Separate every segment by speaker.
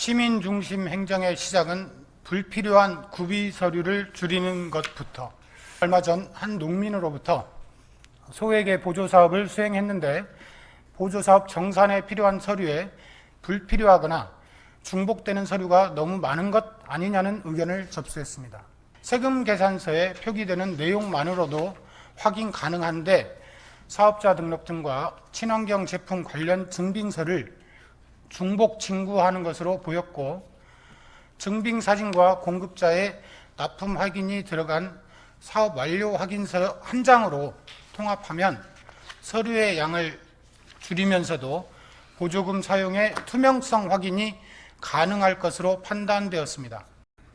Speaker 1: 시민 중심 행정의 시작은 불필요한 구비 서류를 줄이는 것부터 얼마 전 한 농민으로부터 소액의 보조 사업을 수행했는데 보조 사업 정산에 필요한 서류에 불필요하거나 중복되는 서류가 너무 많은 것 아니냐는 의견을 접수했습니다. 세금 계산서에 표기되는 내용만으로도 확인 가능한데 사업자 등록증과 친환경 제품 관련 증빙서를 중복 징구하는 것으로 보였고 증빙 사진과 공급자의 납품 확인이 들어간 사업 완료 확인서 한 장으로 통합하면 서류의 양을 줄이면서도 보조금 사용의 투명성 확인이 가능할 것으로 판단되었습니다.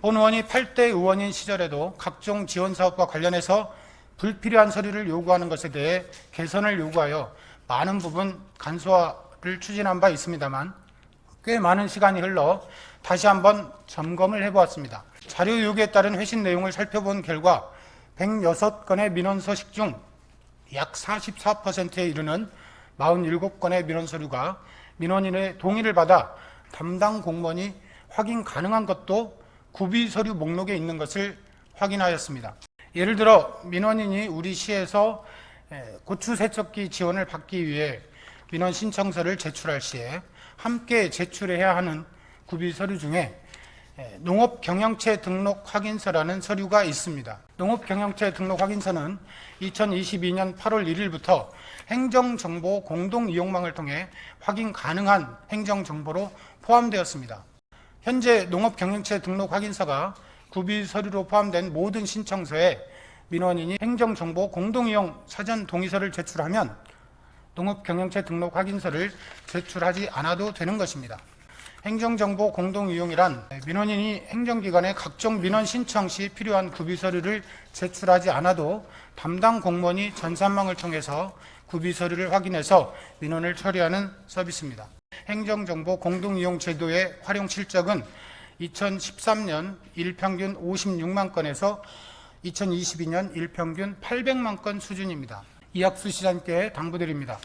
Speaker 1: 본 의원이 8대 의원인 시절에도 각종 지원 사업과 관련해서 불필요한 서류를 요구하는 것에 대해 개선을 요구하여 많은 부분 간소화를 추진한 바 있습니다만 꽤 많은 시간이 흘러 다시 한번 점검을 해보았습니다. 자료 요구에 따른 회신 내용을 살펴본 결과 106건의 민원 서식 중 약 44%에 이르는 47건의 민원 서류가 민원인의 동의를 받아 담당 공무원이 확인 가능한 것도 구비 서류 목록에 있는 것을 확인하였습니다. 예를 들어 민원인이 우리 시에서 에, 고추 세척기 지원을 받기 위해 민원 신청서를 제출할 시에 함께 제출해야 하는 구비 서류 중에 에, 농업 경영체 등록 확인서라는 서류가 있습니다. 농업 경영체 등록 확인서는 2022년 8월 1일부터 행정정보 공동 이용망을 통해 확인 가능한 행정정보로 포함되었습니다. 현재 농업 경영체 등록 확인서가 구비 서류로 포함된 모든 신청서에 민원인이 행정정보 공동이용 사전 동의서를 제출하면 농업 경영체 등록 확인서를 제출하지 않아도 되는 것입니다. 행정정보 공동이용이란 민원인이 행정기관에 각종 민원 신청 시 필요한 구비 서류를 제출하지 않아도 담당 공무원이 전산망을 통해서 구비 서류를 확인해서 민원을 처리하는 서비스입니다. 행정정보 공동이용 제도의 활용 실적은 2013년 일평균 56만 건에서 2022년 일평균 800만 건 수준입니다. 이학수 시장께 당부드립니다.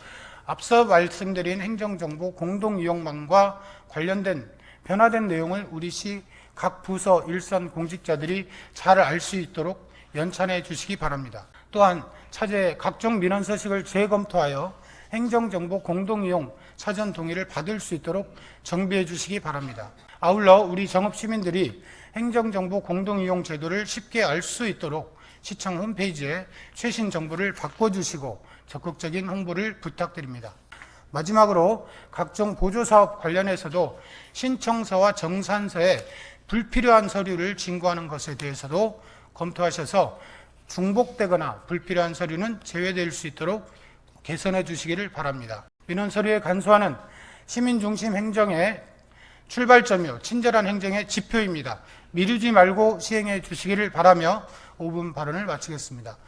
Speaker 1: 앞서 말씀드린 행정정보 공동이용망과 관련된 변화된 내용을 우리 시 각 부서 일선 공직자들이 잘 알 수 있도록 연찬해 주시기 바랍니다. 또한 차제 각종 민원 서식을 재검토하여 행정정보 공동이용 사전 동의를 받을 수 있도록 정비해 주시기 바랍니다. 아울러 우리 정업 시민들이 행정정보 공동이용 제도를 쉽게 알 수 있도록 시청 홈페이지에 최신 정보를 바꿔주시고 적극적인 홍보를 부탁드립니다. 마지막으로 각종 보조사업 관련해서도 신청서와 정산서에 불필요한 서류를 진구하는 것에 대해서도 검토하셔서 중복되거나 불필요한 서류는 제외될 수 있도록 개선해 주시기를 바랍니다. 민원 서류의 간소화는 시민 중심 행정의 출발점이요 친절한 행정의 지표입니다. 미루지 말고 시행해 주시기를 바라며 5분 발언을 마치겠습니다.